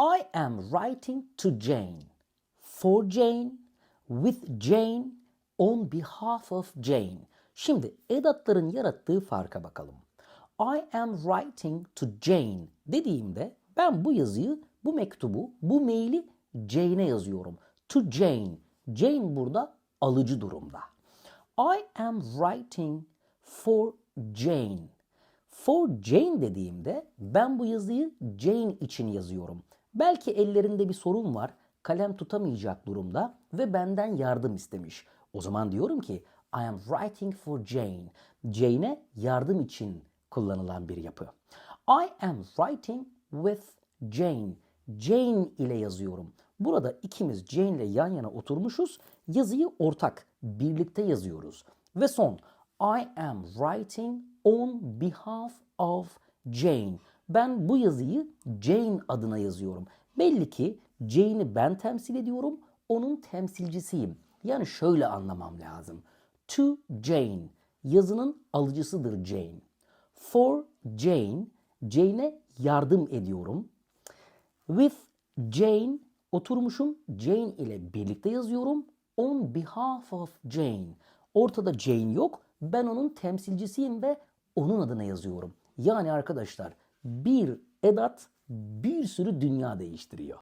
I am writing to Jane. For Jane, with Jane, on behalf of Jane. Şimdi edatların yarattığı farka bakalım. I am writing to Jane dediğimde ben bu yazıyı, bu mektubu, bu maili Jane'e yazıyorum. To Jane. Jane burada alıcı durumda. I am writing for Jane. For Jane dediğimde ben bu yazıyı Jane için yazıyorum. Belki ellerinde bir sorun var, kalem tutamayacak durumda ve benden yardım istemiş. O zaman diyorum ki I am writing for Jane. Jane'e yardım için kullanılan bir yapı. I am writing with Jane. Jane ile yazıyorum. Burada ikimiz Jane ile yan yana oturmuşuz. Yazıyı ortak, birlikte yazıyoruz. Ve son, I am writing on behalf of Jane. Ben bu yazıyı Jane adına yazıyorum. Belli ki Jane'i ben temsil ediyorum, onun temsilcisiyim. Yani şöyle anlamam lazım. To Jane, yazının alıcısıdır Jane. For Jane, Jane'e yardım ediyorum. With Jane, oturmuşum Jane ile birlikte yazıyorum. On behalf of Jane. Ortada Jane yok. Ben onun temsilcisiyim ve onun adına yazıyorum. Yani arkadaşlar bir edat bir sürü dünya değiştiriyor.